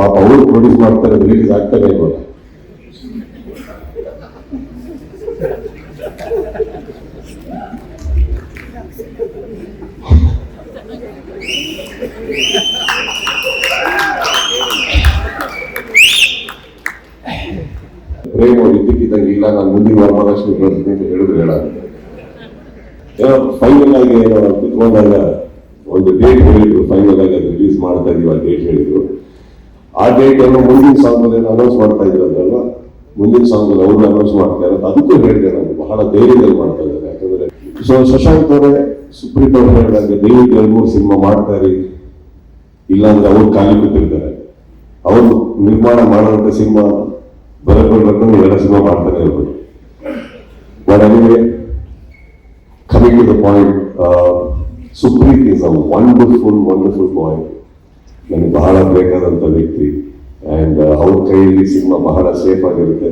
ಪಾಪ ಅವರು ಪ್ರೊಡ್ಯೂಸ್ ಮಾಡ್ತಾರೆ ರಿಲೀಸ್ ಆಗ್ತಾರೆ ಇವಾಗ ಪ್ರೇಮ ಇದ್ದಕ್ಕಿದ್ದಂಗೆ ಇಲ್ಲ, ನಾನು ಮುಂದಿನ ವರಮಹಾಲಕ್ಷ್ಮಿ ಬರ್ತೀನಿ ಅಂತ ಹೇಳಿದ್ರೆ ಹೇಳಾಗುತ್ತೆ ಫೈನಲ್ ಆಗಿ ಕುತ್ಕೊಂಡಾಗ ಒಂದು ಡೇಟ್ ಹೇಳಿದ್ರು ಫೈನಲ್ ಆಗಿ ರಿಲೀಸ್ ಮಾಡ್ತಾ ಇದೀವಿ ಆ ಡೇಟ್ ಹೇಳಿದ್ರು. ಡೇಟ್ ಏನೋ ಮುಂದಿನ ಸಾಂಗ್ ಅಲ್ಲಿ ಅನೌನ್ಸ್ ಮಾಡ್ತಾ ಇದ್ರಲ್ಲ ಮುಂದಿನ ಸಾಂಗ್ ಅಲ್ಲಿ ಅವ್ರು ಅನೌನ್ಸ್ ಮಾಡ್ತಾ ಇರೋದು ಅದಕ್ಕೂ ಹೇಳಿದೆ ನಾನು ಬಹಳ ಧೈರ್ಯದಲ್ಲಿ ಮಾಡ್ತಾ ಇದ್ದಾರೆ. ಯಾಕಂದ್ರೆ ಸೊ ಶಶಾಂಕ್ ಅವರೇ ಸುಪ್ರೀಂ ಕೋರ್ಟ್ ಹೇಳಿದಾಗ ದಯವಿಟ್ಟು ಎರಡು ಮೂರು ಸಿನಿಮಾ ಮಾಡ್ತಾ ಇರಿ. ಇಲ್ಲಾಂದ್ರೆ ಅವ್ರು ಖಾಲಿ ಕೂತಿರ್ತಾರೆ ಅವರು ನಿರ್ಮಾಣ ಮಾಡುವಂತ ಸಿನಿಮಾ ಬರಬೇಕು ಎಲ್ಲ ಸಿನಿಮಾ ಮಾಡ್ತಾನೆ ಇರ್ಬೋದು but anyway coming to point point, uh, ಅ ವಂಡರ್ಫುಲ್ ವಂಡರ್ಫುಲ್ boy. ನನಗೆ ಬಹಳ ಅವ್ರ ಕೈಯಲ್ಲಿ ಸಿನಿಮಾ ಬಹಳ ಸೇಫ್ ಆಗಿರುತ್ತೆ